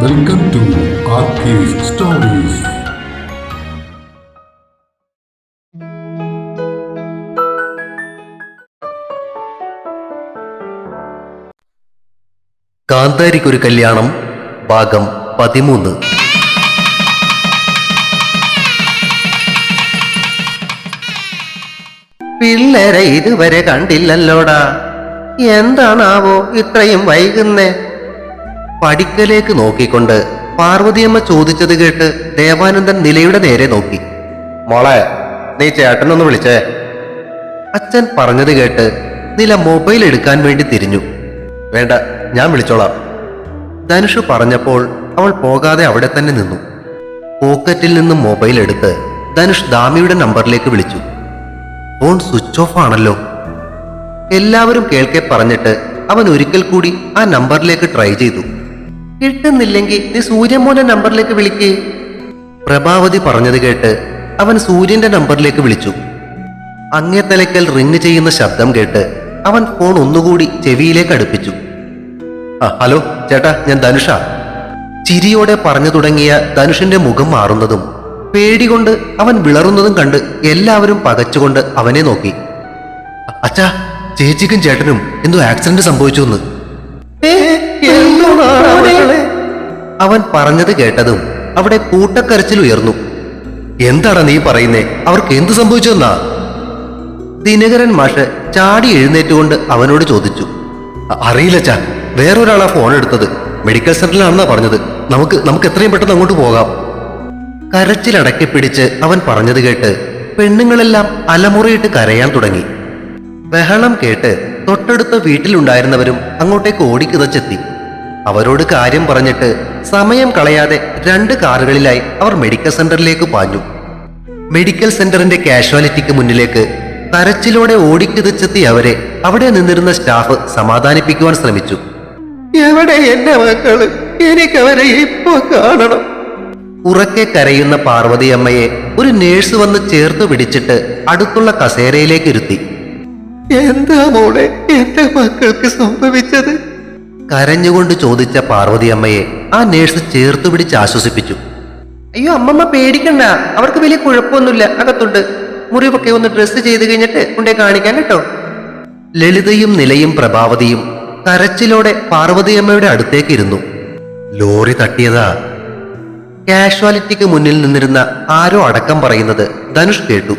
Welcome to stories കാന്താരിക്കൊരു കല്യാണം ഭാഗം പതിമൂന്ന്. പിള്ളേരെ ഇതുവരെ കണ്ടില്ലല്ലോടാ. എന്താണാവോ ഇത്രയും വൈകുന്നേ? പടിക്കലേക്ക് നോക്കിക്കൊണ്ട് പാർവതിയമ്മ ചോദിച്ചത് കേട്ട് ദേവാനന്ദൻ നിലയുടെ നേരെ നോക്കി. മോളെ നീ ചേട്ടനൊന്ന് വിളിച്ചേ. അച്ഛൻ പറഞ്ഞത് കേട്ട് നില മൊബൈൽ എടുക്കാൻ വേണ്ടി തിരിഞ്ഞു. വേണ്ട ഞാൻ വിളിച്ചോളാം. ധനുഷ് പറഞ്ഞപ്പോൾ അവൾ പോകാതെ അവിടെ തന്നെ നിന്നു. പോക്കറ്റിൽ നിന്ന് മൊബൈൽ എടുത്ത് ധനുഷ് ദാമിയുടെ നമ്പറിലേക്ക് വിളിച്ചു. ഫോൺ സ്വിച്ച് ഓഫ് ആണല്ലോ. എല്ലാവരും കേൾക്കെ പറഞ്ഞിട്ട് അവൻ ഒരിക്കൽ കൂടി ആ നമ്പറിലേക്ക് ട്രൈ ചെയ്തു. കിട്ടുന്നില്ലെങ്കിൽ നീ സൂര്യമോന്റെ നമ്പറിലേക്ക് വിളിക്കേ. പ്രഭാവതി പറഞ്ഞത് കേട്ട് അവൻ സൂര്യന്റെ നമ്പറിലേക്ക് വിളിച്ചു. അങ്ങേ തലയ്ക്കൽ റിങ് ചെയ്യുന്ന ശബ്ദം കേട്ട് അവൻ ഫോൺ ഒന്നുകൂടി ചെവിയിലേക്ക് അടുപ്പിച്ചു. ആ ഹലോ ചേട്ടാ ഞാൻ ധനുഷ. ചിരിയോടെ പറഞ്ഞു തുടങ്ങിയ ധനുഷിന്റെ മുഖം മാറുന്നതും പേടികൊണ്ട് അവൻ വിളറുന്നതും കണ്ട് എല്ലാവരും പകച്ചുകൊണ്ട് അവനെ നോക്കി. അച്ഛാ ചേച്ചിക്കും ചേട്ടനും എന്തോ ആക്സിഡന്റ് സംഭവിച്ചു എന്ന് അവൻ പറഞ്ഞത് കേട്ടതും അവിടെ കൂട്ടക്കരച്ചിൽ ഉയർന്നു. എന്താണ് നീ പറയുന്നേ? അവർക്ക് എന്തു സംഭവിച്ചെന്നാ? ദിനകരൻ മാഷ് ചാടി എഴുന്നേറ്റുകൊണ്ട് അവനോട് ചോദിച്ചു. "അ- അറിയില്ല ചാ വേറൊരാളാ ഫോൺ എടുത്തത്. മെഡിക്കൽ സെന്ററിലാണെന്നാ പറഞ്ഞത്. നമുക്ക് നമുക്ക് എത്രയും പെട്ടെന്ന് അങ്ങോട്ട് പോകാം. കരച്ചിലടക്കി പിടിച്ച് അവൻ പറഞ്ഞത് കേട്ട് പെണ്ണുങ്ങളെല്ലാം അലമുറയിട്ട് കരയാൻ തുടങ്ങി. ബഹളം കേട്ട് തൊട്ടടുത്ത വീട്ടിലുണ്ടായിരുന്നവരും അങ്ങോട്ടേക്ക് ഓടിക്കിതച്ചെത്തി അവരോട് കാര്യം പറഞ്ഞിട്ട് സമയം കളയാതെ രണ്ട് കാറുകളിലായി അവർ മെഡിക്കൽ സെന്ററിലേക്ക് പാഞ്ഞു. മെഡിക്കൽ സെന്ററിന്റെ കാഷ്വാലിറ്റിക്ക് മുന്നിലേക്ക് കരച്ചിലോടെ ഓടിക്കുതിച്ചെത്തി അവരെ അവിടെ നിന്നിരുന്ന സ്റ്റാഫ് സമാധാനിപ്പിക്കുവാൻ ശ്രമിച്ചു. എവിടെ എന്റെ മക്കൾ? എനിക്കവരെ ഇപ്പോ കാണണം. ഉറക്കെ കരയുന്ന പാർവതി അമ്മയെ ഒരു നേഴ്സ് വന്ന് ചേർത്ത് പിടിച്ചിട്ട് അടുത്തുള്ള കസേരയിലേക്ക് ഇരുത്തി. എന്താ മോളെ? എന്റെ മക്കൾക്ക് സംഭവിച്ചത്? കരഞ്ഞുകൊണ്ട് ചോദിച്ച പാർവതിയമ്മയെ ആ നേഴ്സ് ചേർത്ത് പിടിച്ച് ആശ്വസിപ്പിച്ചു. അയ്യോ അമ്മമ്മ പേടിക്കണ്ട. അവർക്ക് വലിയ കുഴപ്പമൊന്നുമില്ല. അകത്തുണ്ട്. മുറിവൊക്കെ ഒന്ന് ഡ്രസ്സ് ചെയ്ത് കഴിഞ്ഞിട്ട് കൊണ്ടേ കാണിക്കാൻ കേട്ടോ. ലളിതയും നിലയും പ്രഭാവതിയും കരച്ചിലോടെ പാർവതിയമ്മയുടെ അടുത്തേക്ക് ഇരുന്നു. ലോറി തട്ടിയതാ. കാഷ്വാലിറ്റിക്ക് മുന്നിൽ നിന്നിരുന്ന ആരോ അടക്കം പറയുന്നത് ധനുഷ് കേട്ടു.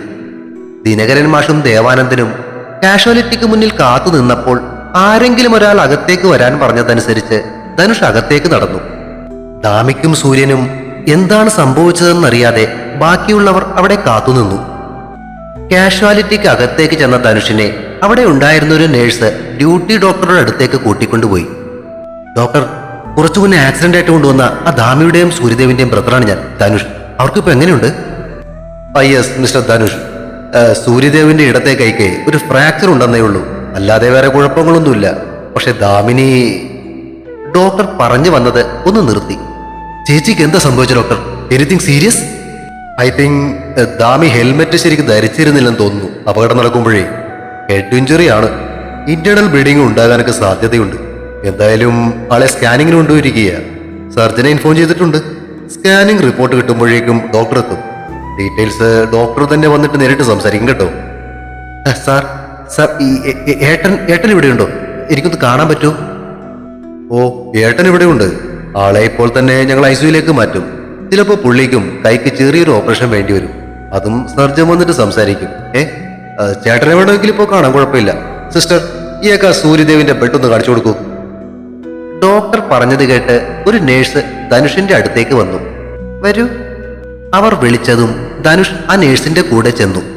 ദിനകരൻ മാഷും ദേവാനന്ദനും കാഷ്വാലിറ്റിക്ക് മുന്നിൽ കാത്തു നിന്നപ്പോൾ ആരെങ്കിലും ഒരാൾ അകത്തേക്ക് വരാൻ പറഞ്ഞതനുസരിച്ച് ധനുഷ് അകത്തേക്ക് നടന്നു. ദാമിക്കും സൂര്യനും എന്താണ് സംഭവിച്ചതെന്നറിയാതെ ബാക്കിയുള്ളവർ അവിടെ കാത്തുനിന്നു. കാഷ്വാലിറ്റിക്ക് അകത്തേക്ക് ചെന്ന ധനുഷിനെ അവിടെ ഉണ്ടായിരുന്ന ഒരു നേഴ്സ് ഡ്യൂട്ടി ഡോക്ടറുടെ അടുത്തേക്ക് കൂട്ടിക്കൊണ്ടുപോയി. ഡോക്ടർ കുറച്ചു മുന്നേ ആക്സിഡന്റ് ആയിട്ട് കൊണ്ടുവന്ന ആ ദാമിയുടെയും സൂര്യദേവിന്റെയും ബ്രദറാണ് ഞാൻ ധനുഷ്. അവർക്കിപ്പോ എങ്ങനെയുണ്ട്? Yes mister Dhanush. സൂര്യദേവിന്റെ ഇടത്തെ കൈക്ക് ഒരു ഫ്രാക്ചർ ഉണ്ടെന്നേ ഉള്ളൂ. അല്ലാതെ വേറെ കുഴപ്പങ്ങളൊന്നുമില്ല. പക്ഷെ ദാമിനി ഡോക്ടർ പറഞ്ഞു വന്നത് ഒന്ന് നിർത്തി. ചേച്ചിക്ക് എന്താ സംഭവിച്ചു doctor? Anything serious I think Dami helmet ശരിക്കും ധരിച്ചിരുന്നില്ലെന്ന് തോന്നുന്നു. അപകടം നടക്കുമ്പോഴേ. ഹെഡ് ഇഞ്ചുറി ആണ്. ഇന്റേണൽ ബ്ലീഡിംഗ് ഉണ്ടാകാനൊക്കെ സാധ്യതയുണ്ട്. എന്തായാലും ആളെ സ്കാനിങ്ങിന് കൊണ്ടുപോയിരിക്കുകയാണ് സർജനെ ഇൻഫോം ചെയ്തിട്ടുണ്ട്. സ്കാനിങ് റിപ്പോർട്ട് കിട്ടുമ്പോഴേക്കും ഡോക്ടർ എത്തും. ഡീറ്റെയിൽസ് ഡോക്ടർ തന്നെ വന്നിട്ട് നേരിട്ട് സംസാരിക്കും കേട്ടോ. സാർ സാർ ഈ ഏട്ടൻ ഏട്ടൻ ഇവിടെയുണ്ടോ എനിക്കൊന്ന് കാണാൻ പറ്റൂ? ഓ ഏട്ടൻ ഇവിടെയുണ്ട് ആളെ ഇപ്പോൾ തന്നെ ഞങ്ങൾ ഐസിയുലേക്ക് മാറ്റും. ചിലപ്പോ പുള്ളിക്കും കൈക്ക് ചെറിയൊരു ഓപ്പറേഷൻ വേണ്ടി വരും. അതും സർജൻ വന്നിട്ട് സംസാരിക്കും. ഏ? ചേട്ടനെ വേണമെങ്കിൽ ഇപ്പോൾ കാണാൻ കുഴപ്പമില്ല. സിസ്റ്റർ ഈയൊക്കെ സൂര്യദേവിന്റെ ബെഡൊന്ന് കാണിച്ചു കൊടുക്കൂ. ഡോക്ടർ പറഞ്ഞത് കേട്ട് ഒരു നേഴ്സ് ധനുഷിന്റെ അടുത്തേക്ക് വന്നു. വരൂ. അവർ വിളിച്ചതും ധനുഷ് ആ നേഴ്സിന്റെ കൂടെ ചെന്നു.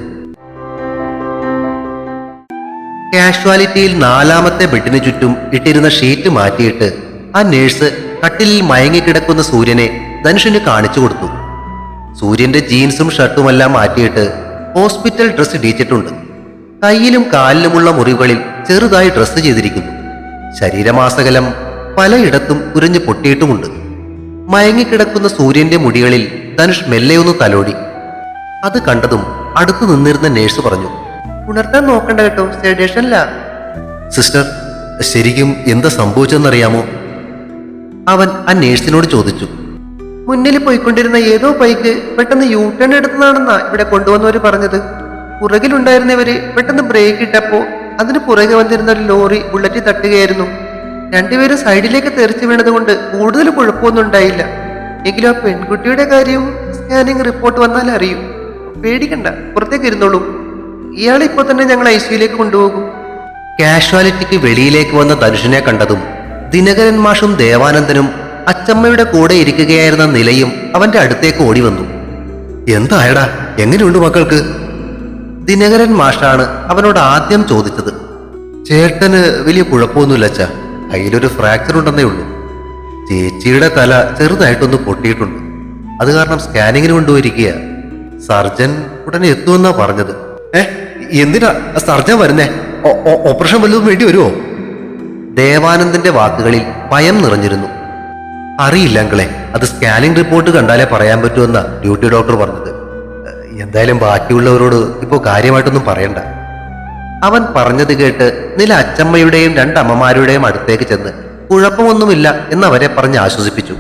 കാഷ്വാലിറ്റിയിൽ നാലാമത്തെ ബെഡിന് ചുറ്റും ഇട്ടിരുന്ന ഷീറ്റ് മാറ്റിയിട്ട് ആ നേഴ്സ് കട്ടിലിൽ മയങ്ങിക്കിടക്കുന്ന സൂര്യനെ ധനുഷിന് കാണിച്ചു കൊടുത്തു. സൂര്യന്റെ ജീൻസും ഷർട്ടുമെല്ലാം മാറ്റിയിട്ട് ഹോസ്പിറ്റൽ ഡ്രസ്സ് ഇടിയിച്ചിട്ടുണ്ട് കയ്യിലും കാലിലുമുള്ള മുറിവുകളിൽ ചെറുതായി ഡ്രസ്സ് ചെയ്തിരിക്കുന്നു. ശരീരമാസകലം പലയിടത്തും ഉരഞ്ഞു പൊട്ടിയിട്ടുമുണ്ട്. മയങ്ങിക്കിടക്കുന്ന സൂര്യന്റെ മുടികളിൽ ധനുഷ് മെല്ലെ ഒന്ന് തലോടി. അത് കണ്ടതും അടുത്തു നിന്നിരുന്ന നേഴ്സ് പറഞ്ഞു ഉണർത്താൻ നോക്കണ്ട കേട്ടോ സെഡേഷനില്ല സിസ്റ്റർ ശരിക്കും എന്താ സംഭവിച്ചെന്നറിയാമോ? അവൻ ആ നേഴ്സിനോട് ചോദിച്ചു. മുന്നിൽ പോയിക്കൊണ്ടിരുന്ന ഏതോ ബൈക്ക് പെട്ടെന്ന് യൂ ടേൺ എടുത്തതാണെന്നാ ഇവിടെ കൊണ്ടുവന്നവര് പറഞ്ഞത്. പുറകിലുണ്ടായിരുന്നവര് പെട്ടെന്ന് ബ്രേക്ക് ഇട്ടപ്പോ അതിന് പുറകെ വന്നിരുന്ന ഒരു ലോറി ബുള്ളറ്റിൽ തട്ടുകയായിരുന്നു. രണ്ടുപേരും സൈഡിലേക്ക് തെറിച്ചു വീണത് കൊണ്ട് കൂടുതൽ കുഴപ്പമൊന്നും ഉണ്ടായില്ല. എങ്കിലും ആ പെൺകുട്ടിയുടെ കാര്യവും സ്കാനിങ് റിപ്പോർട്ട് വന്നാൽ അറിയും. പേടിക്കണ്ട പുറത്തേക്ക് ഇരുന്നോളൂ. ഇയാളെ ഇപ്പൊ തന്നെ ഞങ്ങൾ ഐ സിയിലേക്ക് കൊണ്ടുപോകും. കാഷ്വാലിറ്റിക്ക് വെളിയിലേക്ക് വന്ന ധനുഷിനെ കണ്ടതും ദിനകരൻ മാഷും ദേവാനന്ദനും അച്ചമ്മയുടെ കൂടെ ഇരിക്കുകയായിരുന്ന നിലയും അവന്റെ അടുത്തേക്ക് ഓടി വന്നു. എന്തായടാ? എങ്ങനെയുണ്ട് മക്കൾക്ക്? ദിനകരൻ മാഷാണ് അവനോട് ആദ്യം ചോദിച്ചത്. ചേട്ടന് വലിയ കുഴപ്പമൊന്നുമില്ല അച്ഛ. കയ്യിലൊരു ഫ്രാക്ചർ ഉണ്ടെന്നേ ഉള്ളൂ. ചേച്ചിയുടെ തല ചെറുതായിട്ടൊന്ന് പൊട്ടിയിട്ടുണ്ട്. അത് കാരണം സ്കാനിങ്ങിന് കൊണ്ടുപോയിരിക്കുക സർജൻ ഉടനെ എത്തുമെന്നാ പറഞ്ഞത്. ഏ എന്തിനാ? സർജൻ വരുന്നേ. ഓപ്പറേഷൻ വല്ലതും വേണ്ടി വരുമോ ദേവാനന്ദന്റെ വാക്കുകളിൽ ഭയം നിറഞ്ഞിരുന്നു. അറിയില്ല അങ്കളെ അത് സ്കാനിംഗ് റിപ്പോർട്ട് കണ്ടാലേ പറയാൻ പറ്റുമെന്ന ഡ്യൂട്ടി ഡോക്ടർ പറഞ്ഞത്. എന്തായാലും ബാക്കിയുള്ളവരോട് ഇപ്പോൾ കാര്യമായിട്ടൊന്നും പറയണ്ട. അവൻ പറഞ്ഞത് കേട്ട് നില അച്ചമ്മയുടെയും രണ്ടമ്മമാരുടെയും അടുത്തേക്ക് ചെന്ന് കുഴപ്പമൊന്നുമില്ല എന്നവരെ പറഞ്ഞ് ആശ്വസിപ്പിച്ചു.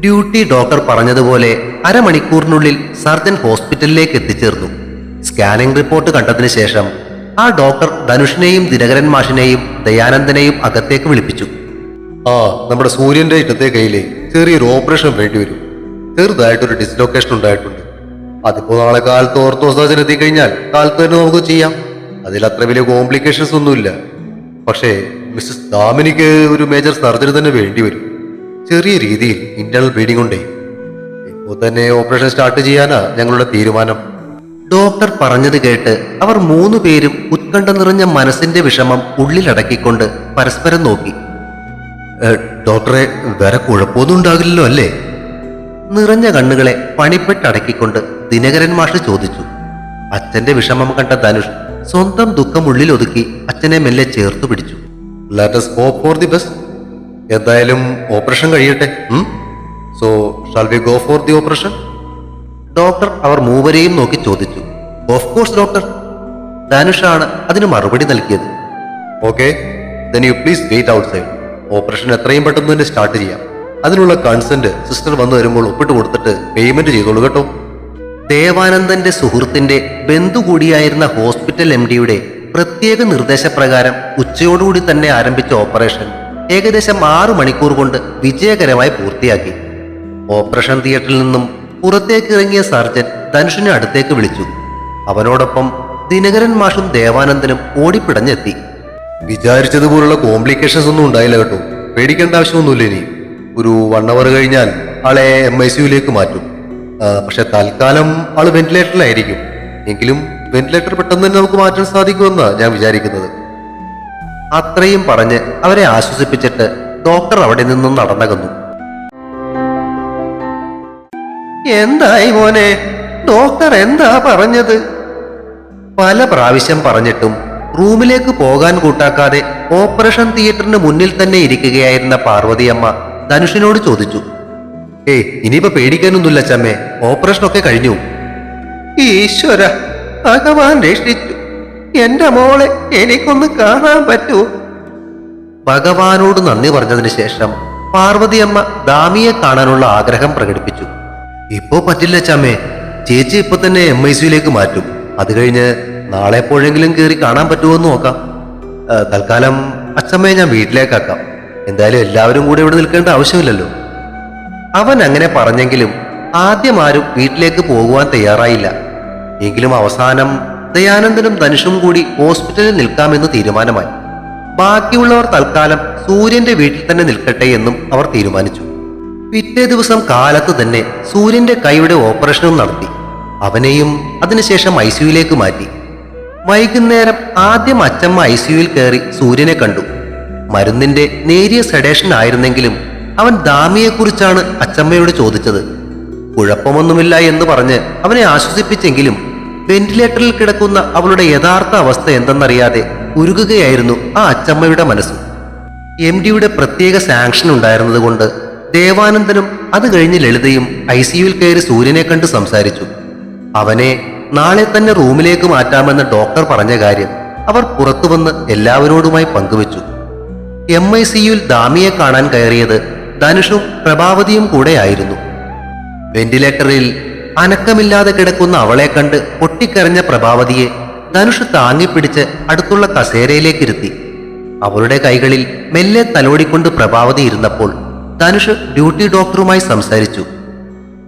ഡ്യൂട്ടി ഡോക്ടർ പറഞ്ഞതുപോലെ അരമണിക്കൂറിനുള്ളിൽ സർജൻ ഹോസ്പിറ്റലിലേക്ക് എത്തിച്ചേർന്നു. സ്കാനിംഗ് റിപ്പോർട്ട് കണ്ടതിന് ശേഷം ആ ഡോക്ടർ ധനുഷിനെയും ദിനകരൻ മാഷിനെയും ദയാനന്ദനെയും അകത്തേക്ക് വിളിപ്പിച്ചു. ആ നമ്മുടെ സൂര്യന്റെ ഇട്ടത്തെ കയ്യിലെ ചെറിയൊരു ഓപ്പറേഷൻ വേണ്ടിവരും ചെറുതായിട്ടൊരു ഡിസ്ലൊക്കേഷൻ ഉണ്ടായിട്ടുണ്ട്. അതിപ്പോ നാളെ കാലത്ത് ഓർത്തോ സർജൻ എത്തിക്കഴിഞ്ഞാൽ കാലത്ത് തന്നെ നമുക്ക് ചെയ്യാം. അതിൽ അത്ര വലിയ കോംപ്ലിക്കേഷൻസ് ഒന്നുമില്ല. പക്ഷേ മിസ്സസ് ദാമിനിക്ക് ഒരു മേജർ സർജറി തന്നെ വേണ്ടി വരും. ചെറിയ രീതിയിൽ ഇന്റേണൽ ബ്ലീഡിംഗ് ഉണ്ടേ. ഇപ്പോൾ തന്നെ ഓപ്പറേഷൻ സ്റ്റാർട്ട് ചെയ്യാനാ ഞങ്ങളുടെ തീരുമാനം. ഡോക്ടർ പറഞ്ഞത് കേട്ട് അവർ മൂന്നു പേരും ഉത്കണ്ഠ നിറഞ്ഞ മനസ്സിന്റെ വിഷമം ഉള്ളിലടക്കിക്കൊണ്ട് പരസ്പരം നോക്കി. "ഏ, ഡോക്ടറെ വേറെ കുഴപ്പമൊന്നും ഉണ്ടാകില്ലല്ലോ അല്ലേ? നിറഞ്ഞ കണ്ണുകളെ പണിപ്പെട്ടടക്കിക്കൊണ്ട് ദിനകരൻ മാഷ് ചോദിച്ചു. അച്ഛന്റെ വിഷമം കണ്ട ധനുഷ് സ്വന്തം ദുഃഖം ഉള്ളിൽ ഒതുക്കി അച്ഛനെ മെല്ലെ ചേർത്തു പിടിച്ചു. Let's hope for the best എന്തായാലും ഓപ്പറേഷൻ കഴിയട്ടെ so shall we go for the operation doctor അവർ മൂവരെയും നോക്കി ചോദിച്ചു. ഓഫ് കോഴ്സ് ഡോക്ടർ ധനുഷാണ് അതിന് മറുപടി നൽകിയത്. Okay you please wait outside operation എത്രയും പെട്ടെന്ന് തന്നെ സ്റ്റാർട്ട് ചെയ്യാം. അതിനുള്ള കൺസെന്റ് സിസ്റ്റർ വന്നു വരുമ്പോൾ ഒപ്പിട്ട് കൊടുത്തിട്ട് പേയ്മെന്റ് ചെയ്തോളൂ കേട്ടോ. ദേവാനന്ദന്റെ സുഹൃത്തിന്റെ ബന്ധു കൂടിയായിരുന്ന ഹോസ്പിറ്റൽ എം ഡിയുടെ പ്രത്യേക നിർദ്ദേശപ്രകാരം ഉച്ചയോടുകൂടി തന്നെ ആരംഭിച്ച ഓപ്പറേഷൻ ഏകദേശം ആറു മണിക്കൂർ കൊണ്ട് വിജയകരമായി പൂർത്തിയാക്കി. ഓപ്പറേഷൻ തിയേറ്ററിൽ നിന്നും പുറത്തേക്ക് ഇറങ്ങിയ സർജൻ ധനുഷിനെ അടുത്തേക്ക് വിളിച്ചു. അവനോടൊപ്പം ദിനകരൻ മാഷും ദേവാനന്ദനും ഓടിപ്പിടഞ്ഞെത്തി. വിചാരിച്ചതുപോലുള്ള കോംപ്ലിക്കേഷൻസ് ഒന്നും ഉണ്ടായില്ല കേട്ടോ. പേടിക്കേണ്ട ആവശ്യമൊന്നുമില്ല ഇനി. ഒരു വൺ അവർ കഴിഞ്ഞാൽ ആളെ എം ഐ സിയുലേക്ക് മാറ്റും. പക്ഷെ തൽക്കാലം ആൾ വെന്റിലേറ്ററിലായിരിക്കും എങ്കിലും വെന്റിലേറ്റർ പെട്ടെന്ന് തന്നെ നമുക്ക് മാറ്റാൻ സാധിക്കുമെന്നാണ് ഞാൻ വിചാരിക്കുന്നത്. അത്രയും പറഞ്ഞ് അവരെ ആശ്വസിപ്പിച്ചിട്ട് ഡോക്ടർ അവിടെ നിന്നും നടന്നകന്നു. എന്തായി മോനെ? ഡോക്ടർ എന്താ പറഞ്ഞത്? പല പ്രാവശ്യം പറഞ്ഞിട്ടും റൂമിലേക്ക് പോകാൻ കൂട്ടാക്കാതെ ഓപ്പറേഷൻ തിയേറ്ററിന് മുന്നിൽ തന്നെ ഇരിക്കുകയായിരുന്ന പാർവതിയമ്മ ധനുഷിനോട് ചോദിച്ചു. ഏയ് ഇനിയിപ്പോ പേടിക്കാനൊന്നുമില്ല ചമ്മേ. ഓപ്പറേഷൻ ഒക്കെ കഴിഞ്ഞു. ഈശ്വര ഭഗവാൻ രക്ഷിച്ചു. എന്റെ മോളെ എനിക്കൊന്ന് കാണാൻ പറ്റൂ. ഭഗവാനോട് നന്ദി പറഞ്ഞതിന് ശേഷം പാർവതിയമ്മ ദാമിയെ കാണാനുള്ള ആഗ്രഹം പ്രകടിപ്പിച്ചു. ഇപ്പോ പറ്റില്ല ചമ്മേ ചേച്ചി ഇപ്പൊ തന്നെ എം ഐ സിയിലേക്ക് മാറ്റും. അത് കഴിഞ്ഞ് നാളെ എപ്പോഴെങ്കിലും കയറി കാണാൻ പറ്റുമോ എന്ന് നോക്കാം. തൽക്കാലം അച്ഛമ്മയെ ഞാൻ വീട്ടിലേക്കാക്കാം. എന്തായാലും എല്ലാവരും കൂടെ ഇവിടെ നിൽക്കേണ്ട ആവശ്യമില്ലല്ലോ. അവൻ അങ്ങനെ പറഞ്ഞെങ്കിലും ആദ്യം ആരും വീട്ടിലേക്ക് പോകുവാൻ തയ്യാറായില്ല. എങ്കിലും അവസാനം ദയാനന്ദനും ധനുഷും കൂടി ഹോസ്പിറ്റലിൽ നിൽക്കാമെന്ന് തീരുമാനമായി. ബാക്കിയുള്ളവർ തൽക്കാലം സൂര്യന്റെ വീട്ടിൽ തന്നെ നിൽക്കട്ടെ എന്നും അവർ തീരുമാനിച്ചു. പിറ്റേ ദിവസം കാലത്ത് തന്നെ സൂര്യന്റെ കൈയുടെ ഓപ്പറേഷനും നടത്തി. അവനെയും അതിനുശേഷം ഐ സിയുയിലേക്ക് മാറ്റി. വൈകുന്നേരം ആദ്യം അച്ചമ്മ ഐ സിയുയിൽ കയറി സൂര്യനെ കണ്ടു. മരുന്നിന്റെ നേരിയ സെഡേഷൻ ആയിരുന്നെങ്കിലും അവൻ ദാമിയെക്കുറിച്ചാണ് അച്ചമ്മയോട് ചോദിച്ചത്. കുഴപ്പമൊന്നുമില്ല എന്ന് പറഞ്ഞ് അവനെ ആശ്വസിപ്പിച്ചെങ്കിലും വെന്റിലേറ്ററിൽ കിടക്കുന്ന അവളുടെ യഥാർത്ഥ അവസ്ഥ എന്തെന്നറിയാതെ ഉരുകുകയായിരുന്നു ആ അച്ചമ്മയുടെ മനസ്സ്. എം ഡിയുടെ പ്രത്യേക സാങ്ഷൻ ഉണ്ടായിരുന്നതുകൊണ്ട് ദേവാനന്ദനും അത് കഴിഞ്ഞ് ലളിതയും ഐ സിയുവിൽ കയറി സൂര്യനെ കണ്ട് സംസാരിച്ചു. അവനെ നാളെ തന്നെ റൂമിലേക്ക് മാറ്റാമെന്ന് ഡോക്ടർ പറഞ്ഞ കാര്യം അവർ പുറത്തു വന്ന് എല്ലാവരോടുമായി പങ്കുവച്ചു. എം ഐ സിയുൽ ദാമിയെ കാണാൻ കയറിയത് ധനുഷും പ്രഭാവതിയും കൂടെയായിരുന്നു വെന്റിലേറ്ററിൽ അനക്കമില്ലാതെ കിടക്കുന്ന അവളെ കണ്ട് പൊട്ടിക്കരഞ്ഞ പ്രഭാവതിയെ ധനുഷ് താങ്ങിപ്പിടിച്ച് അടുത്തുള്ള കസേരയിലേക്കിരുത്തി അവളുടെ കൈകളിൽ മെല്ലെ തലോടിക്കൊണ്ട് പ്രഭാവതി ഇരുന്നപ്പോൾ ധനുഷ് ഡ്യൂട്ടി ഡോക്ടറുമായി സംസാരിച്ചു.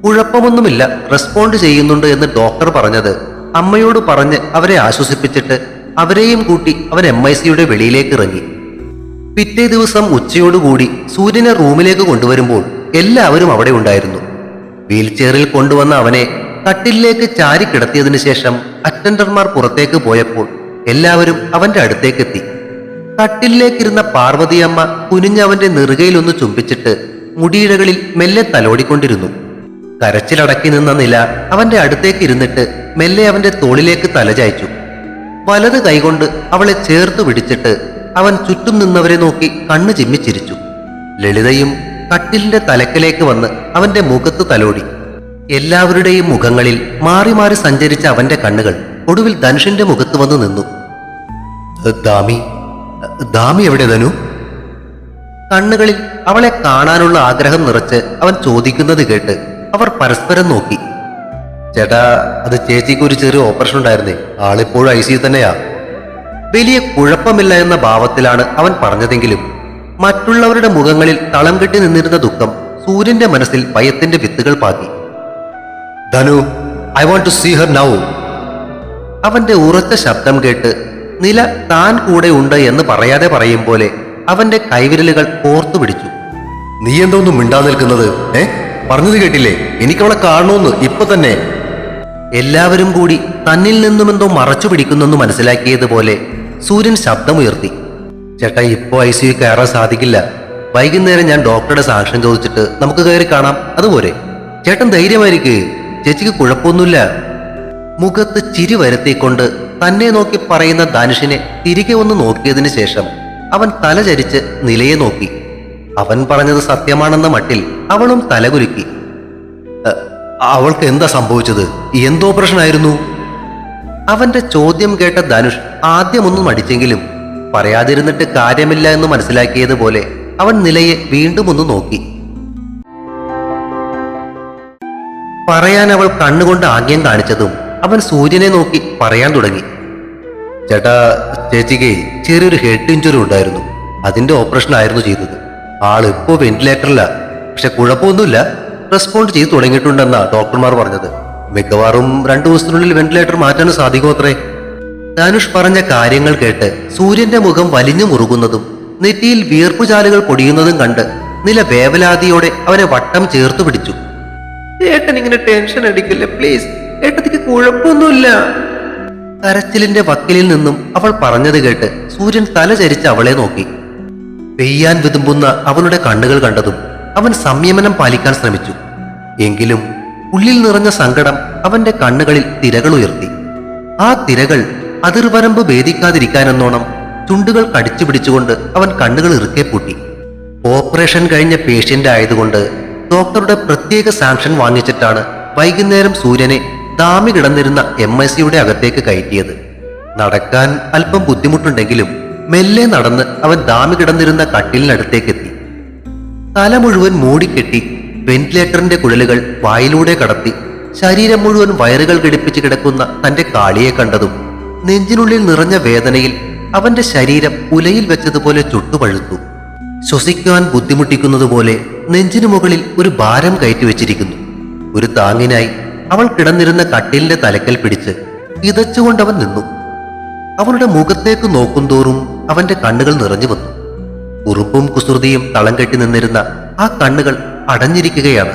കുഴപ്പമൊന്നുമില്ല റെസ്പോണ്ട് ചെയ്യുന്നുണ്ട് എന്ന് ഡോക്ടർ പറഞ്ഞത് അമ്മയോട് പറഞ്ഞ് അവരെ ആശ്വസിപ്പിച്ചിട്ട് അവരെയും കൂട്ടി അവൻ എം ഐ സിയുടെ വെളിയിലേക്ക് ഇറങ്ങി. പിറ്റേ ദിവസം ഉച്ചയോടുകൂടി സൂര്യനെ റൂമിലേക്ക് കൊണ്ടുവരുമ്പോൾ എല്ലാവരും അവിടെ ഉണ്ടായിരുന്നു. വീൽ ചെയറിൽ കൊണ്ടുവന്ന അവനെ കട്ടിലേക്ക് ചാരി കിടത്തിയതിനു ശേഷം അറ്റൻഡർമാർ പുറത്തേക്ക് പോയപ്പോൾ എല്ലാവരും അവന്റെ അടുത്തേക്കെത്തി. കട്ടിലേക്കിരുന്ന പാർവതിയമ്മ കുനിഞ്ഞവന്റെ നെറുകയിലൊന്ന് ചുംബിച്ചിട്ട് മുടിയിഴകളിൽ മെല്ലെ തലോടിക്കൊണ്ടിരുന്നു. കരച്ചിലടക്കി നിന്ന നില അവന്റെ അടുത്തേക്ക് ഇരുന്നിട്ട് മെല്ലെ അവന്റെ തോളിലേക്ക് തലചായ്ച്ചു വലത് കൈകൊണ്ട് അവളെ ചേർത്ത് പിടിച്ചിട്ട് അവൻ ചുറ്റും നിന്നവരെ നോക്കി കണ്ണു ചിമ്മിച്ചിരിച്ചു ലളിതയും കട്ടിലിന്റെ തലക്കലേക്ക് വന്ന് അവന്റെ മുഖത്ത് തലോടി. എല്ലാവരുടെയും മുഖങ്ങളിൽ മാറി മാറി സഞ്ചരിച്ച അവന്റെ കണ്ണുകൾ ഒടുവിൽ ധനുഷിന്റെ മുഖത്ത് വന്ന് നിന്നു. ദാമി ദാമി എവിടെ ധനു? കണ്ണുകളിൽ അവളെ കാണാനുള്ള ആഗ്രഹം നിറച്ച് അവൻ ചോദിക്കുന്നത് കേട്ട് അവർ പരസ്പരം നോക്കി. ചേട്ടാ അത് ചേച്ചിക്ക് ഒരു ചെറിയ ഓപ്പറേഷൻ ഉണ്ടായിരുന്നേ. ആളിപ്പോഴും ഐ സി തന്നെയാ. വലിയ കുഴപ്പമില്ല എന്ന ഭാവത്തിലാണ് അവൻ പറഞ്ഞതെങ്കിലും മറ്റുള്ളവരുടെ മുഖങ്ങളിൽ തളം കെട്ടി നിന്നിരുന്ന ദുഃഖം സൂര്യന്റെ മനസ്സിൽ ഭയത്തിന്റെ വിത്തുകൾ പാകി. Dhanu I want to see her now അവന്റെ ഉറച്ച ശബ്ദം കേട്ട് നില താൻ കൂടെ ഉണ്ട് എന്ന് പറയാതെ പറയും പോലെ അവന്റെ കൈവിരലുകൾ ഓർത്തു പിടിച്ചു. നീ എന്തോന്നും മിണ്ടാ നിൽക്കുന്നത്? ഏ? പറഞ്ഞത് കേട്ടില്ലേ? എനിക്കവളെ കാണണമെന്ന് ഇപ്പൊ തന്നെ. എല്ലാവരും കൂടി തന്നിൽ നിന്നുമെന്തോ മറച്ചു പിടിക്കുന്നെന്ന് മനസ്സിലാക്കിയതുപോലെ സൂര്യൻ ശബ്ദമുയർത്തി. ചേട്ടാ ഇപ്പോ ഐ സിയു കയറാൻ സാധിക്കില്ല. വൈകുന്നേരം ഞാൻ ഡോക്ടറുടെ സാക്ഷ്യം ചോദിച്ചിട്ട് നമുക്ക് കയറി കാണാം. അതുപോലെ. ചേട്ടൻ ധൈര്യമായിരിക്കേ. ചേച്ചിക്ക് കുഴപ്പമൊന്നുമില്ല. മുഖത്ത് ചിരി വരുത്തിക്കൊണ്ട് തന്നെ നോക്കി പറയുന്ന ധനുഷിനെ തിരികെ ഒന്ന് നോക്കിയതിനു ശേഷം അവൻ തലചരിച്ച് നിലയെ നോക്കി. അവൻ പറഞ്ഞത് സത്യമാണെന്ന മട്ടിൽ അവളും തലകുലുക്കി. അവൾക്ക് എന്താ സംഭവിച്ചത്? എന്തോ പ്രശ്നമായിരുന്നു? അവന്റെ ചോദ്യം കേട്ട ധനുഷ് ആദ്യമൊന്നും മടിച്ചെങ്കിലും പറയാതിരുന്നിട്ട് കാര്യമില്ല എന്ന് മനസ്സിലാക്കിയതുപോലെ അവൻ നിലയെ വീണ്ടും ഒന്ന് നോക്കി. പറയാൻ അവൾ കണ്ണുകൊണ്ട് ആംഗ്യം കാണിച്ചതും അവൻ സൂര്യനെ നോക്കി പറയാൻ തുടങ്ങി. ചേട്ടാ ചേച്ചിക്ക് ചെറിയൊരു ഹെഡ് ഇഞ്ചുറി ഉണ്ടായിരുന്നു. അതിന്റെ ഓപ്പറേഷൻ ആയിരുന്നു ചെയ്തത്. ആൾ ഇപ്പോ വെന്റിലേറ്ററില്ല പക്ഷെ കുഴപ്പമൊന്നുമില്ല. റെസ്പോണ്ട് ചെയ്തു തുടങ്ങിയിട്ടുണ്ടെന്നാ ഡോക്ടർമാർ പറഞ്ഞത്. മിക്കവാറും രണ്ടു ദിവസത്തിനുള്ളിൽ വെന്റിലേറ്റർ മാറ്റാൻ സാധിക്കും അത്രേ? ധനുഷ് പറഞ്ഞ കാര്യങ്ങൾ കേട്ട് സൂര്യന്റെ മുഖം വലിഞ്ഞു മുറുകുന്നതും നെറ്റിയിൽ വിയർപ്പുചാലുകൾ പൊടിയുന്നതും കണ്ട് നില വേവലാതിയോടെ അവനെ വട്ടം ചേർത്ത് പിടിച്ചു. ചേട്ടൻ ഇങ്ങനെ ടെൻഷൻ അടിക്കില്ല പ്ലീസ് ഏട്ടത്തിക്ക് കുഴപ്പമൊന്നുമില്ല. കരച്ചിലിന്റെ വക്കിലിൽ നിന്നും അവൾ പറഞ്ഞത് കേട്ട് സൂര്യൻ തല ചരിച്ച് അവളെ നോക്കി. പെയ്യാൻ വിതുമ്പുന്ന അവളുടെ കണ്ണുകൾ കണ്ടതും അവൻ സംയമനം പാലിക്കാൻ ശ്രമിച്ചു. എങ്കിലും ഉള്ളിൽ നിറഞ്ഞ സങ്കടം അവന്റെ കണ്ണുകളിൽ തിരകൾ ഉയർത്തി. ആ തിരകൾ അതിർവരമ്പ് ഭേദിക്കാതിരിക്കാനെന്നോണം ചുണ്ടുകൾ കടിച്ചു പിടിച്ചുകൊണ്ട് അവൻ കണ്ണുകൾ ഇറുക്കെ പൂട്ടി. ഓപ്പറേഷൻ കഴിഞ്ഞ പേഷ്യന്റ് ആയതുകൊണ്ട് ഡോക്ടറുടെ പ്രത്യേക സാങ്ഷൻ വാങ്ങിച്ചിട്ടാണ് വൈകുന്നേരം സൂര്യനെ ദാമി കിടന്നിരുന്ന എം എസ് സിയുടെ അകത്തേക്ക് കയറ്റിയത്. നടക്കാൻ അല്പം ബുദ്ധിമുട്ടുണ്ടെങ്കിലും മെല്ലെ നടന്ന് അവൻ ദാമി കിടന്നിരുന്ന കട്ടിലിനടുത്തേക്കെത്തി. തല മുഴുവൻ മൂടിക്കെട്ടി വെന്റിലേറ്ററിന്റെ കുഴലുകൾ വായിലൂടെ കടത്തി ശരീരം മുഴുവൻ വയറുകൾ ഘടിപ്പിച്ച് കിടക്കുന്ന തന്റെ കാളിയെ കണ്ടതും നെഞ്ചിനുള്ളിൽ നിറഞ്ഞ വേദനയിൽ അവന്റെ ശരീരം ഉലയിൽ വെച്ചതുപോലെ ചുട്ടുപഴുത്തു. ശ്വസിക്കാൻ ബുദ്ധിമുട്ടിക്കുന്നതുപോലെ നെഞ്ചിനു മുകളിൽ ഒരു ഭാരം കയറ്റി വെച്ചിരിക്കുന്നു ഒരു താങ്ങിനായി അവൾ കിടന്നിരുന്ന കട്ടിലിന്റെ തലക്കൽ പിടിച്ച് ഇതച്ചുകൊണ്ടവൻ നിന്നു. അവളുടെ മുഖത്തേക്ക് നോക്കുന്തോറും അവന്റെ കണ്ണുകൾ നിറഞ്ഞു വന്നു. ഉറുപ്പും കുസൃതിയും തളം കെട്ടി നിന്നിരുന്ന ആ കണ്ണുകൾ അടഞ്ഞിരിക്കുകയാണ്.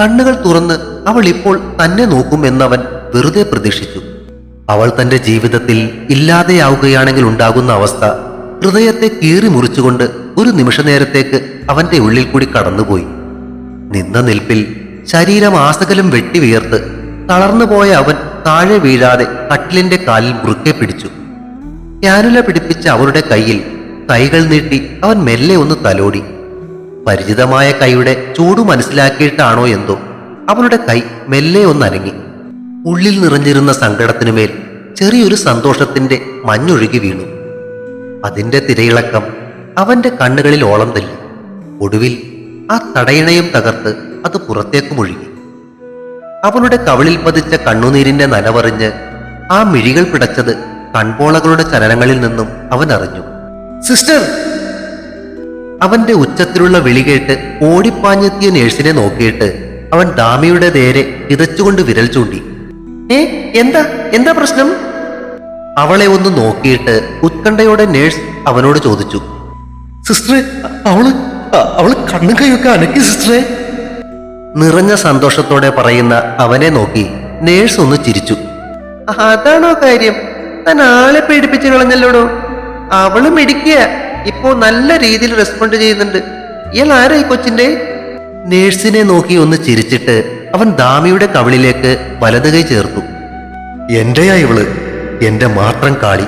കണ്ണുകൾ തുറന്ന് അവൾ ഇപ്പോൾ തന്നെ നോക്കും എന്നവൻ വെറുതെ പ്രതീക്ഷിച്ചു. അവൾ തന്റെ ജീവിതത്തിൽ ഇല്ലാതെയാവുകയാണെങ്കിൽ ഉണ്ടാകുന്ന അവസ്ഥ ഹൃദയത്തെ കീറി മുറിച്ചുകൊണ്ട് ഒരു നിമിഷ നേരത്തേക്ക് അവന്റെ ഉള്ളിൽ കൂടി കടന്നുപോയി. നിന്ന നിൽപ്പിൽ ശരീരം ആസകലം വെട്ടി വിയർത്ത് തളർന്നുപോയ അവൻ താഴെ വീഴാതെ കട്ടിലിന്റെ കാലിൽ മുറുക്കെ പിടിച്ചു. ക്യാനുല പിടിപ്പിച്ച അവരുടെ കയ്യിൽ കൈകൾ നീട്ടി അവൻ മെല്ലെ ഒന്ന് തലോടി. പരിചിതമായ കൈയുടെ ചൂട് മനസ്സിലാക്കിയിട്ടാണോ എന്തോ അവളുടെ കൈ മെല്ലെ ഒന്ന് അനങ്ങി. ഉള്ളിൽ നിറഞ്ഞിരുന്ന സങ്കടത്തിനുമേൽ ചെറിയൊരു സന്തോഷത്തിന്റെ മഞ്ഞൊഴുകി വീണു. അതിന്റെ തിരയിളക്കം അവന്റെ കണ്ണുകളിൽ ഓളം തല്ലി. ഒടുവിൽ ആ തടയിണയും തകർത്ത് അത് പുറത്തേക്കും ഒഴുകി. അവളുടെ കവിളിൽ പതിച്ച കണ്ണുനീരിന്റെ നനവറിഞ്ഞ് ആ മിഴികൾ പിടച്ചത് കൺപോളകളുടെ ചലനങ്ങളിൽ നിന്നും അവൻ അറിഞ്ഞു. സിസ്റ്റർ! അവന്റെ ഉച്ചത്തിലുള്ള വിളി കേട്ട് ഓടിപ്പാഞ്ഞെത്തിയ നേഴ്സിനെ നോക്കിയിട്ട് അവൻ ദാമിയുടെ നേരെ കിതച്ചുകൊണ്ട് വിരൽ ചൂണ്ടി. ഏ എന്താ? എന്താ പ്രശ്നം? അവളെ ഒന്ന് നോക്കിയിട്ട് ഉത്കണ്ഠയോടെ നേഴ്സ് അവനോട് ചോദിച്ചു. സിസ്റ്ററെ അവൾ അവൾ കണ്ണും കൈയൊക്കെ അനക്കി സിസ്റ്ററെ. നിറഞ്ഞ സന്തോഷത്തോടെ പറയുന്ന അവനെ നോക്കി നേഴ്സ് ഒന്ന് ചിരിച്ചു. അതാണോ കാര്യം? താൻ ആളെ പേടിപ്പിച്ചു കളഞ്ഞല്ലോടോ? അവൾ മിടിക്കുക ഇപ്പോ നല്ല രീതിയിൽ റെസ്പോണ്ട് ചെയ്യുന്നുണ്ട്. ഇയാൾ ആരാ ഈ കൊച്ചിന്റെ നേഴ്സിനെ നോക്കി ഒന്ന് ചിരിച്ചിട്ട് അവൻ ദാമിയുടെ കവിളിലേക്ക് വലത് കൈ ചേർത്തു. എന്റെയാ ഇവൾ? എന്റെ മാത്രം കാളി.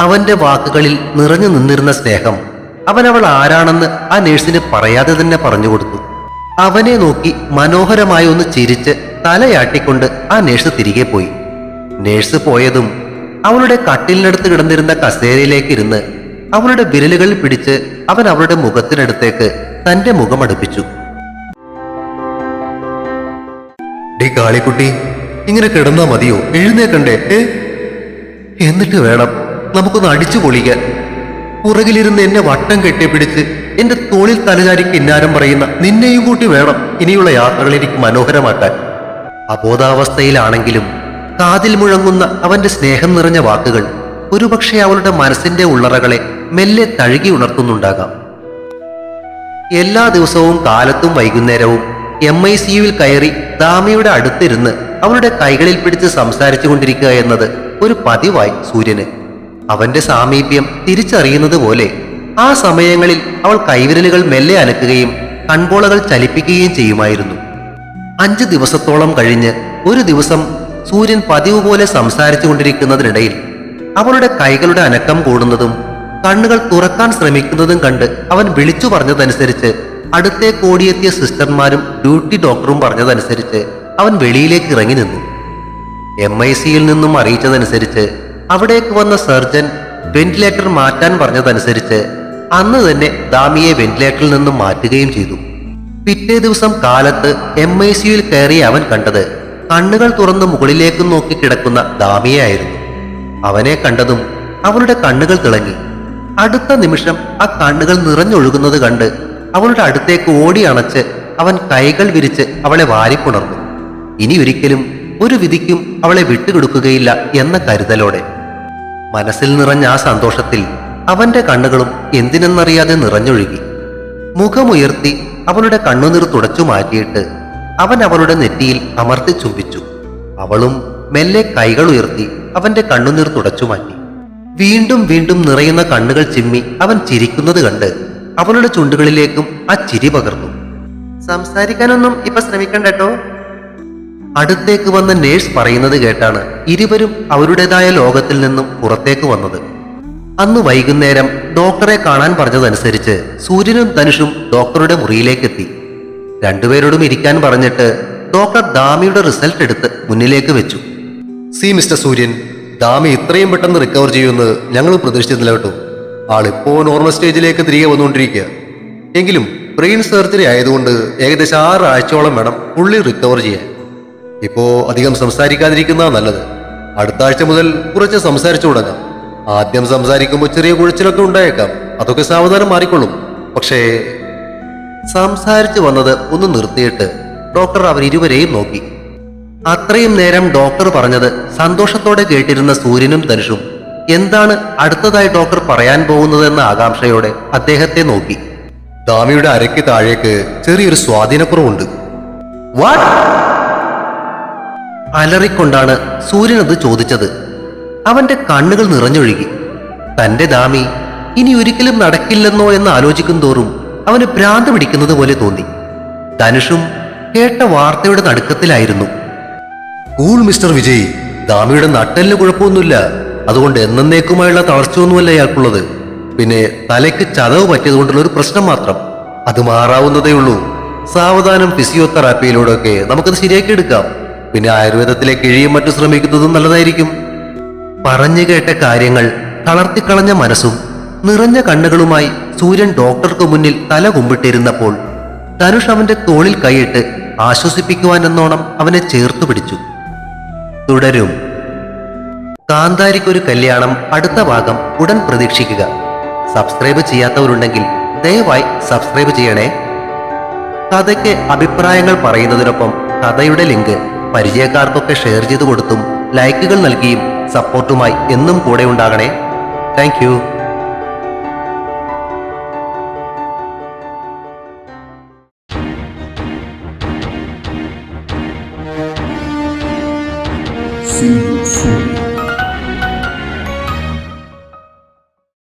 അവന്റെ വാക്കുകളിൽ നിറഞ്ഞു നിന്നിരുന്ന സ്നേഹം അവൻ അവൾ ആരാണെന്ന് ആ നേഴ്സിന് പറയാതെ തന്നെ പറഞ്ഞു കൊടുത്തു. അവനെ നോക്കി മനോഹരമായി ഒന്ന് ചിരിച്ച് തലയാട്ടിക്കൊണ്ട് ആ നേഴ്സ് തിരികെ പോയി. നേഴ്സ് പോയതും അവളുടെ കട്ടിലിനടുത്ത് കിടന്നിരുന്ന കസേരയിലേക്ക് ഇരുന്ന് അവളുടെ വിരലുകളിൽ പിടിച്ച് അവൻ അവളുടെ മുഖത്തിനടുത്തേക്ക് തന്റെ മുഖം അടുപ്പിച്ചു. ഡി കാളിക്കുട്ടി ഇങ്ങനെ കിടന്നാ മതിയോ? എഴുന്നേക്കണ്ടേ? എന്നിട്ട് വേണം നമുക്കൊന്ന് അടിച്ചു പൊളിക്കാൻ. പുറകിലിരുന്ന് എന്നെ വട്ടം കെട്ടിപ്പിടിച്ച് എന്റെ തോളിൽ തലചാരി കിന്നാരം പറയുന്ന നിന്നെയും കൂട്ടി വേണം ഇനിയുള്ള യാത്രകൾ എനിക്ക് മനോഹരമാക്കാൻ. അബോധാവസ്ഥയിലാണെങ്കിലും കാതിൽ മുഴങ്ങുന്ന അവന്റെ സ്നേഹം നിറഞ്ഞ വാക്കുകൾ ഒരുപക്ഷെ അവളുടെ മനസ്സിന്റെ ഉള്ളറകളെ മെല്ലെ തഴുകി ഉണർത്തുന്നുണ്ടാകാം. എല്ലാ ദിവസവും കാലത്തും വൈകുന്നേരവും എം ഐ സിയുവിൽ കയറി ദാമയുടെ അടുത്തിരുന്ന് അവളുടെ കൈകളിൽ പിടിച്ച് സംസാരിച്ചു കൊണ്ടിരിക്കുക എന്നത് ഒരു പതിവായി സൂര്യന്. അവന്റെ സാമീപ്യം തിരിച്ചറിയുന്നത് പോലെ ആ സമയങ്ങളിൽ അവൾ കൈവിരലുകൾ മെല്ലെ അനക്കുകയും കൺപോളകൾ ചലിപ്പിക്കുകയും ചെയ്യുമായിരുന്നു. അഞ്ച് ദിവസത്തോളം കഴിഞ്ഞ് ഒരു ദിവസം സൂര്യൻ പതിവ് പോലെ സംസാരിച്ചു കൊണ്ടിരിക്കുന്നതിനിടയിൽ അവളുടെ കൈകളുടെ അനക്കം കൂടുന്നതും കണ്ണുകൾ തുറക്കാൻ ശ്രമിക്കുന്നതും കണ്ട് അവൻ വിളിച്ചു പറഞ്ഞതനുസരിച്ച് അടുത്തേക്ക് ഓടിയെത്തിയ സിസ്റ്റർമാരും ഡ്യൂട്ടി ഡോക്ടറും പറഞ്ഞതനുസരിച്ച് അവൻ വെളിയിലേക്ക് ഇറങ്ങി നിന്നു. എം ഐ സിയിൽ നിന്നും അറിയിച്ചതനുസരിച്ച് അവിടേക്ക് വന്ന സർജൻ വെന്റിലേറ്റർ മാറ്റാൻ പറഞ്ഞതനുസരിച്ച് അന്ന് തന്നെ ദാമിയെ വെന്റിലേറ്ററിൽ നിന്നും മാറ്റുകയും ചെയ്തു. പിറ്റേ ദിവസം കാലത്ത് എം ഐ സിയിൽ കയറി അവൻ കണ്ടത് കണ്ണുകൾ തുറന്ന് മുകളിലേക്ക് നോക്കി കിടക്കുന്ന ദാമിയായിരുന്നു അവനെ കണ്ടതും അവളുടെ കണ്ണുകൾ തിളങ്ങി. അടുത്ത നിമിഷം ആ കണ്ണുകൾ നിറഞ്ഞൊഴുകുന്നത് കണ്ട് അവളുടെ അടുത്തേക്ക് ഓടി അണച്ച് അവൻ കൈകൾ വിരിച്ച് അവളെ വാരിപ്പുണർന്നു. ഇനി ഒരിക്കലും ഒരു വിധിക്കും അവളെ വിട്ടുകൊടുക്കുകയില്ല എന്ന കരുതലോടെ. മനസ്സിൽ നിറഞ്ഞ ആ സന്തോഷത്തിൽ അവന്റെ കണ്ണുകളും എന്തിനെന്നറിയാതെ നിറഞ്ഞൊഴുകി. മുഖമുയർത്തി അവളുടെ കണ്ണുനീർ തുടച്ചു മാറ്റിയിട്ട് അവൻ അവളുടെ നെറ്റിയിൽ അമർത്തി ചുംബിച്ചു. അവളും മെല്ലെ കൈകൾ ഉയർത്തി അവന്റെ കണ്ണുനീർ തുടച്ചു മാറ്റി. വീണ്ടും വീണ്ടും നിറയുന്ന കണ്ണുകൾ ചിമ്മി അവൻ ചിരിക്കുന്നത് കണ്ട് അവളുടെ ചുണ്ടുകളിലേക്കും ആ ചിരി പകർന്നു. സംസാരിക്കാനൊന്നും ഇപ്പൊ ശ്രമിക്കണ്ടോ അടുത്തേക്ക് വന്ന നേഴ്സ് പറയുന്നത് കേട്ടാണ് ഇരുവരും അവരുടേതായ ലോകത്തിൽ നിന്നും പുറത്തേക്ക് വന്നത്. അന്ന് വൈകുന്നേരം ഡോക്ടറെ കാണാൻ പറഞ്ഞതനുസരിച്ച് സൂര്യനും ധനുഷും ഡോക്ടറുടെ മുറിയിലേക്കെത്തി. രണ്ടുപേരോടും ഇരിക്കാൻ പറഞ്ഞിട്ട് ഡോക്ടർ ദാമിയുടെ റിസൾട്ട് എടുത്ത് മുന്നിലേക്ക് വെച്ചു. സി മിസ്റ്റർ സൂര്യൻ ദാമി ഇത്രയും പെട്ടെന്ന് റിക്കവർ ചെയ്യുമെന്ന് ഞങ്ങൾ പ്രതീക്ഷിച്ചിരുന്നില്ല കേട്ടോ. ആളിപ്പോ നോർമൽ സ്റ്റേജിലേക്ക് തിരികെ വന്നുകൊണ്ടിരിക്കുക. എങ്കിലും ബ്രെയിൻ സർജറി ആയതുകൊണ്ട് ഏകദേശം ആറ് ആഴ്ചയോളം വേണം ഫുള്ളി റിക്കവർ ചെയ്യാൻ. ഇപ്പോ അധികം സംസാരിക്കാതിരിക്കുന്നതാണ് നല്ലത്. അടുത്ത ആഴ്ച മുതൽ കുറച്ച് സംസാരിച്ചു തുടങ്ങാം. ആദ്യം സംസാരിക്കുമ്പോൾ ചെറിയ കുഴച്ചിലൊക്കെ ഉണ്ടായേക്കാം. അതൊക്കെ സാവധാനം മാറിക്കൊള്ളും. പക്ഷേ സംസാരിച്ചു വന്നത് ഒന്ന് നിർത്തിയിട്ട് ഡോക്ടർ അവർ ഇരുവരെയും നോക്കി. അത്രയും നേരം ഡോക്ടർ പറഞ്ഞത് സന്തോഷത്തോടെ കേട്ടിരുന്ന സൂര്യനും ധനുഷും. എന്താണ് അടുത്തതായി ഡോക്ടർ പറയാൻ പോകുന്നതെന്ന ആകാംക്ഷയോടെ അദ്ദേഹത്തെ നോക്കി. ദാമിയുടെ അരയ്ക്ക് താഴേക്ക് ചെറിയൊരു സ്വാധീനക്കുറവുണ്ട്. വാട്ട് അലറിക്കൊണ്ടാണ് സൂര്യൻ അത് ചോദിച്ചത്. അവന്റെ കണ്ണുകൾ നിറഞ്ഞൊഴുകി. തന്റെ ദാമി ഇനി ഒരിക്കലും നടക്കില്ലെന്നോ എന്ന് ആലോചിക്കും തോറും അവന് ഭ്രാന്ത് പിടിക്കുന്നത് പോലെ തോന്നി. ധനുഷും കേട്ട വാർത്തയുടെ നടുക്കത്തിലായിരുന്നു. കൂൾ മിസ്റ്റർ വിജയ് ദാമിയുടെ നട്ടലിന് കുഴപ്പമൊന്നുമില്ല. അതുകൊണ്ട് എന്നേക്കുമായുള്ള തളർച്ചയൊന്നുമല്ല അയാൾക്കുള്ളത് പിന്നെ തലയ്ക്ക് ചതവ് പറ്റിയതുകൊണ്ടുള്ള ഒരു പ്രശ്നം മാത്രം. അത് മാറാവുന്നതേ ഉള്ളൂ. സാവധാനം ഫിസിയോതെറാപ്പിയിലൂടെ ഒക്കെ നമുക്കത് ശരിയാക്കി എടുക്കാം പിന്നെ ആയുർവേദത്തിലെ കിഴിയും മറ്റും ശ്രമിക്കുന്നതും നല്ലതായിരിക്കും. പറഞ്ഞു കേട്ട കാര്യങ്ങൾ തളർത്തിക്കളഞ്ഞ മനസ്സും നിറഞ്ഞ കണ്ണുകളുമായി സൂര്യൻ ഡോക്ടർക്ക് മുന്നിൽ തല കുമ്പിട്ടിരുന്നപ്പോൾ ധനുഷ് അവന്റെ തോളിൽ കൈയിട്ട് ആശ്വസിപ്പിക്കുവാനെന്നോണം അവനെ ചേർത്തു പിടിച്ചു. തുടരും. കാന്താരിക്കൊരു കല്യാണം അടുത്ത ഭാഗം ഉടൻ പ്രതീക്ഷിക്കുക. സബ്സ്ക്രൈബ് ചെയ്യാത്തവരുണ്ടെങ്കിൽ ദയവായി സബ്സ്ക്രൈബ് ചെയ്യണേ. കഥയ്ക്ക് അഭിപ്രായങ്ങൾ പറയുന്നതിനൊപ്പം കഥയുടെ ലിങ്ക് പരിചയക്കാർക്കൊക്കെ ഷെയർ ചെയ്തു കൊടുത്തും ലൈക്കുകൾ നൽകിയും സപ്പോർട്ടുമായി എന്നും കൂടെ ഉണ്ടാകണേ. താങ്ക്